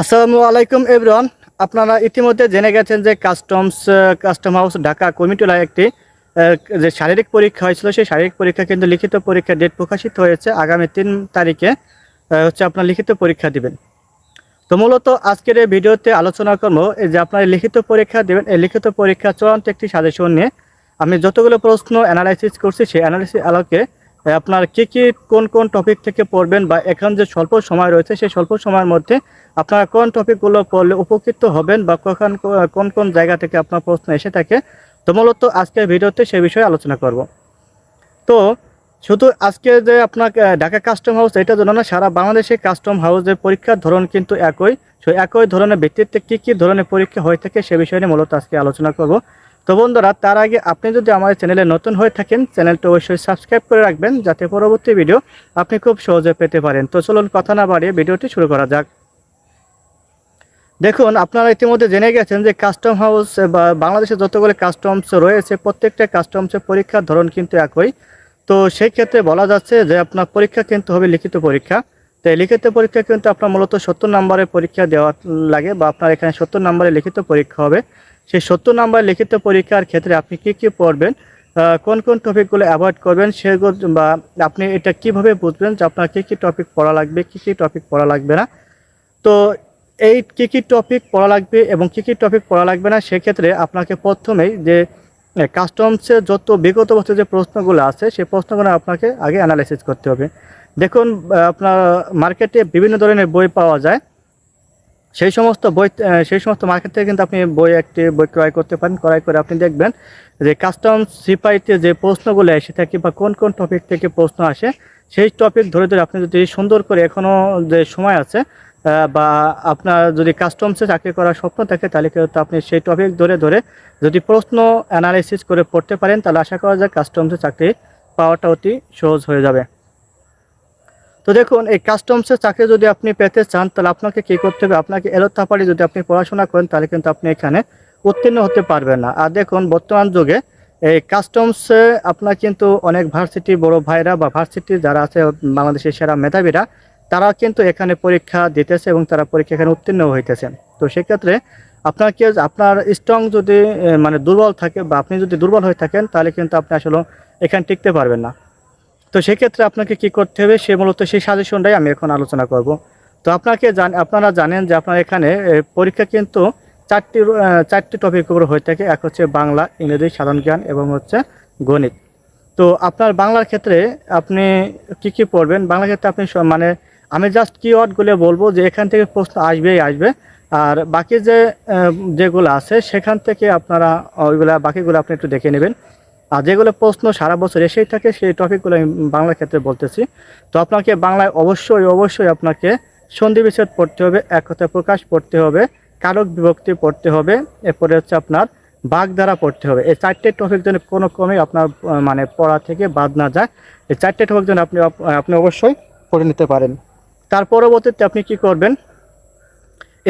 আসসালামু আলাইকুম, এভরিওয়ান। আপনারা ইতিমধ্যে জেনে গেছেন যে কাস্টমস কাস্টম হাউস ঢাকা কমিটিলায় একটি যে শারীরিক পরীক্ষা হয়েছিল, সেই শারীরিক পরীক্ষা কিন্তু লিখিত পরীক্ষার ডেট প্রকাশিত হয়েছে আগামী তিন তারিখে হচ্ছে আপনার লিখিত পরীক্ষা দিবেন। তো মূলত আজকের এই ভিডিওতে আলোচনা করব যে আপনারা লিখিত পরীক্ষা দেবেন, এই লিখিত পরীক্ষা চূড়ান্ত একটি সাজেশন নিয়ে। আমি যতগুলো প্রশ্ন অ্যানালাইসিস করছি, সেই অ্যানালাইসিস আলোকে আপনার কি কি কোন কোন টপিক থেকে পড়বেন বা এখন যে স্বল্প সময় রয়েছে, সেই স্বল্প সময়ের মধ্যে আপনারা কোন টপিকগুলো পড়লে উপকৃত হবেন বা কখন কোন কোন জায়গা থেকে আপনার প্রশ্ন এসে থাকে, তো মূলত আজকের ভিডিওতে সে বিষয়ে আলোচনা করব। তো শুধু আজকে যে আপনার ঢাকা কাস্টম হাউস, এটা জন্য না, সারা বাংলাদেশে কাস্টম হাউসের পরীক্ষার ধরন কিন্তু একই। সেই একই ধরনের ব্যক্তিত্বে কী কী ধরনের পরীক্ষা হয়ে থাকে সে বিষয়ে নিয়ে মূলত আজকে আলোচনা করব। তো বন্ধুরা, তার আগে আপনি যদি আমাদের চ্যানেলে নতুন হয়ে থাকেন, চ্যানেলটা অবশ্যই সাবস্ক্রাইব করে রাখবেন যাতে পরবর্তী ভিডিও আপনি খুব সহজে পেতে পারেন। তো চলুন কথা না বাড়িয়ে ভিডিওটি শুরু করা যাক। দেখুন, আপনারা ইতিমধ্যে জেনে গেছেন যে কাস্টম হাউস বা বাংলাদেশে যতগুলো কাস্টমস রয়েছে, প্রত্যেকটা কাস্টমসের পরীক্ষার ধরন কিন্তু একই। তো সেই ক্ষেত্রে বলা যাচ্ছে যে আপনার পরীক্ষা কিন্তু হবে লিখিত পরীক্ষা। তো লিখিত পরীক্ষা কিন্তু আপনার মূলত সত্তর নম্বরের পরীক্ষা দেওয়া লাগে বা আপনার এখানে সত্তর নম্বরের লিখিত পরীক্ষা হবে। সেই সত্তর নম্বরের লিখিত পরীক্ষার ক্ষেত্রে আপনি কি কি পড়বেন কোন কোন টপিকগুলো অ্যাভয়েড করবেন সেগুলো বা আপনি এটা কীভাবে বুঝবেন যে আপনার কী কী টপিক পড়া লাগবে, কী কী টপিক পড়া লাগবে না। তো এই কী কী টপিক পড়া লাগবে এবং কী কী টপিক পড়া লাগবে না সেক্ষেত্রে আপনাকে প্রথমেই যে কাস্টমসের যত বিগত বছর যে প্রশ্নগুলো আছে সেই প্রশ্নগুলো আপনাকে আগে অ্যানালাইসিস করতে হবে। দেখুন আপনার মার্কেটে বিভিন্ন ধরনের বই পাওয়া যায়। সেই সমস্ত বই সেই সমস্ত মার্কেট থেকে কিন্তু আপনি বই একটি বই ক্রয় করতে পারেন। ক্রয় করে আপনি দেখবেন যে কাস্টম সিপাইতে যে প্রশ্নগুলো এসে থাকে বা কোন কোন টপিক থেকে প্রশ্ন আসে, সেই টপিক ধরে ধরে আপনি যদি সুন্দর করে এখনও যে সময় আছে বা আপনার যদি কাস্টমসে চাকরি করার স্বপ্ন থাকে, তাহলে কিন্তু আপনি সেই টপিক ধরে ধরে যদি প্রশ্ন অ্যানালাইসিস করে পড়তে পারেন, তাহলে আশা করা যায় কাস্টমসে চাকরি পাওয়াটা অতি সহজ হয়ে যাবে। তো দেখুন, এই কাস্টমসের চাকরি যদি আপনি পেতে চান, তাহলে আপনাকে কী করতে হবে? আপনাকে এলোথাপাড়ি যদি আপনি পড়াশোনা করেন, তাহলে কিন্তু আপনি এখানে উত্তীর্ণ হতে পারবেন না। আর দেখুন, বর্তমান যুগে এই কাস্টমসে আপনার কিন্তু অনেক ভার্সিটি বড় ভাইরা বা ভার্সিটি যারা আছে, বাংলাদেশের সেরা মেধাবীরা তারা কিন্তু এখানে পরীক্ষা দিতেছে এবং তারা পরীক্ষা এখানে উত্তীর্ণ হইতেছেন তো সেক্ষেত্রে আপনাকে আপনার স্ট্রং যদি মানে দুর্বল থাকে বা আপনি যদি দুর্বল হয়ে থাকেন, তাহলে কিন্তু আপনি আসলে এখানে টিকতে পারবেন না। তো সেক্ষেত্রে আপনাকে কি করতে হবে? সে মূলত সেই সাজেশনটাই আমি এখন আলোচনা করব। তো আপনাকে জান আপনারা জানেন যে আপনার এখানে পরীক্ষা কিন্তু চারটি চারটি টপিকের উপর হয়ে থাকে। এক হচ্ছে বাংলা, ইংরেজি, সাধারণ জ্ঞান এবং হচ্ছে গণিত। তো আপনার বাংলার ক্ষেত্রে আপনি কি কি পড়বেন? বাংলার ক্ষেত্রে আপনি মানে আমি জাস্ট কিওয়ার্ডগুলো বলব যে এখান থেকে প্রশ্ন আসবেই আসবে। আর বাকি যে যেগুলো আছে, সেখান থেকে আপনারা ওইগুলা, বাকিগুলো আপনি একটু দেখে নেবেন। আর যেগুলো প্রশ্ন সারা বছর এসেই থাকে, সেই টপিকগুলো আমি বাংলা ক্ষেত্রে বলতেছি। তো আপনাকে বাংলায় অবশ্যই অবশ্যই আপনাকে সন্ধি বিচ্ছেদ পড়তে হবে, এক কথায় প্রকাশ পড়তে হবে, কারক বিভক্তি পড়তে হবে, এরপরে হচ্ছে আপনার দ্বারা পড়তে হবে। এই চারটে টপিক যেন কোনো ক্রমে আপনার মানে পড়া থেকে বাদ না যায়, এই চারটে টপিক যেন আপনি আপনি অবশ্যই পড়ে নিতে পারেন। তার পরবর্তীতে আপনি কি করবেন?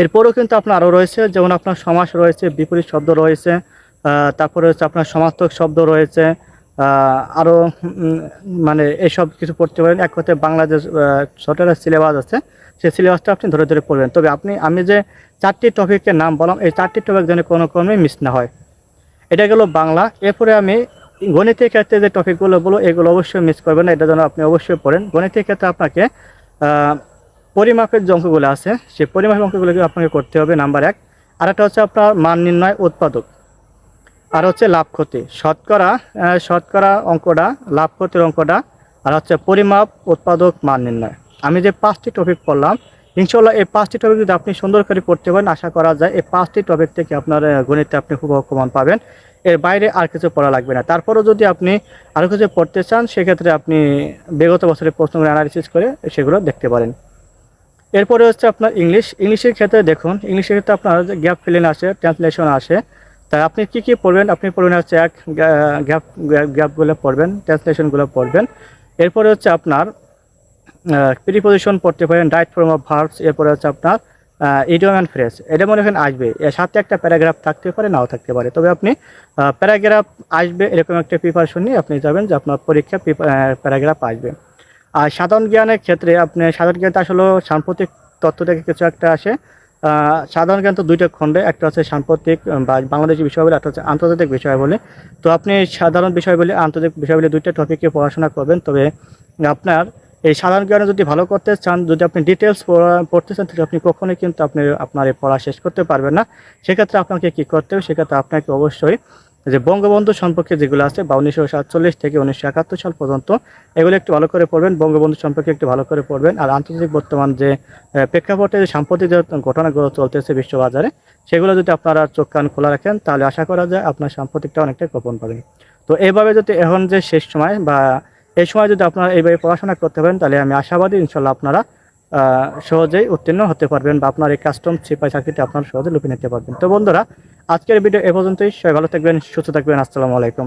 এরপরেও কিন্তু আপনার আরও রয়েছে, যেমন আপনার সমাস রয়েছে, বিপরীত শব্দ রয়েছে তারপরে হচ্ছে আপনার সমার্থক শব্দ রয়েছে। আরও মানে এইসব কিছু পড়তে পারেন। এক কথায় বাংলাদেশ ছোটের সিলেবাস আছে। সেই সিলেবাসটা আপনি ধরে ধরে পড়বেন। তবে আপনি, আমি যে চারটি টপিকের নাম বললাম, এই চারটি টপিক যেন কোনো ক্রমে মিস না হয়। এটা গেল বাংলা। এরপরে আমি গণিতের ক্ষেত্রে যে টপিকগুলো বলো এগুলো অবশ্যই মিস করবেন না। এটা যেন আপনি অবশ্যই পড়েন। গণিতের ক্ষেত্রে আপনাকে পরিমাপের যে অঙ্কগুলো আছে সেই পরিমাপের অঙ্কগুলোকে আপনাকে করতে হবে, নাম্বার এক। আর একটা হচ্ছে আপনার মান নির্ণয়, উৎপাদক। আর হচ্ছে লাভ ক্ষতি। শতকরা শতকরা অঙ্কটা, লাভ ক্ষতির অঙ্কটা, আর হচ্ছে পরিমাপ, উৎপাদক মান নির্ণয়। আমি যে পাঁচটি টপিক পড়লাম ইনশাল্লাহ এই পাঁচটি টপিক যদি আপনি সুন্দর করে পড়তে পারেন, আশা করা যায় এই পাঁচটি টপিক থেকে আপনার গণিতে আপনি খুব অকমান পাবেন। এর বাইরে আর কিছু পড়া লাগবে না। তারপরেও যদি আপনি আরও কিছু পড়তে চান, সেক্ষেত্রে আপনি বিগত বছরের প্রশ্নগুলো অ্যানালিসিস করে সেগুলো দেখতে পারেন। এরপরে হচ্ছে আপনার ইংলিশ। ইংলিশের ক্ষেত্রে দেখুন, ইংলিশের ক্ষেত্রে আপনার গ্যাপ ফিলিং আসে ট্রান্সলেশন আসে তাই আপনি কি কি পড়বেন? আপনি পড়বেন হচ্ছে এক গ্যাপ গ্যাপগুলো পড়বেন, ট্রান্সলেশনগুলো পড়বেন। এরপরে হচ্ছে আপনার প্রিপোজিশন পড়তে পারেন রাইট ফর্ম অফ ভার্বস এরপরে হচ্ছে আপনার ইডিয়ম অ্যান্ড ফ্রেস এটা মনে করেন আসবে। এর সাথে একটা প্যারাগ্রাফ থাকতে পারে, নাও থাকতে পারে। তবে আপনি প্যারাগ্রাফ আসবে এরকম একটা প্রিপারেশন নিয়ে আপনি যাবেন যে আপনার পরীক্ষা প্যারাগ্রাফ আসবে। আর সাধারণ জ্ঞানের ক্ষেত্রে আপনি, সাধারণ জ্ঞানটা আসলে সাম্প্রতিক তথ্য থেকে কিছু একটা আসে। আহ, তো দুইটা খণ্ডে একটা হচ্ছে সাম্প্রতিক বা বাংলাদেশি বিষয়াবলী একটা হচ্ছে আন্তর্জাতিক বিষয়াবলী তো আপনি সাধারণ বিষয়গুলি আন্তর্জাতিক বিষয়গুলি দুইটা টপিকে পড়াশোনা করবেন। তবে আপনার এই সাধারণ জ্ঞানে যদি ভালো করতে চান যদি আপনি ডিটেলস পড়তে চান তাহলে আপনি কখনোই কিন্তু আপনি আপনার এই পড়া শেষ করতে পারবেন না। সেক্ষেত্রে আপনাকে কি করতে হবে? সেক্ষেত্রে আপনাকে অবশ্যই যে বঙ্গবন্ধু সম্পর্কে যেগুলো আছে বা উনিশশো সাতচল্লিশ থেকে উনিশশো একাত্তর সাল পর্যন্ত, এগুলো একটু ভালো করে পড়বেন, বঙ্গবন্ধু সম্পর্কে একটু ভালো করে পড়বেন। আর আন্তর্জাতিক বর্তমান যে প্রেক্ষাপটে যে সাম্প্রতিক যে ঘটনাগুলো চলতেছে বিশ্ববাজারে, সেগুলো যদি আপনারা চোখ কান খোলা রাখেন, তাহলে আশা করা যায় আপনার সাম্প্রতিকটা অনেকটাই গোপন পাবেন তো এইভাবে যদি এখন যে শেষ সময় বা এই সময় যদি আপনারা এইভাবে পড়াশোনা করতে পারেন, তাহলে আমি আশাবাদী ইনশাল্লাহ আপনারা সহজেই উত্তীর্ণ হতে পারবেন বা আপনার এই কাস্টম সিপাই চাকরিতে আপনারা সহজে লুপে নিতে পারবেন। তো বন্ধুরা আজকের ভিডিও এ পর্যন্তই। সবাই ভালো থাকবেন সুস্থ থাকবেন। আসসালামু আলাইকুম।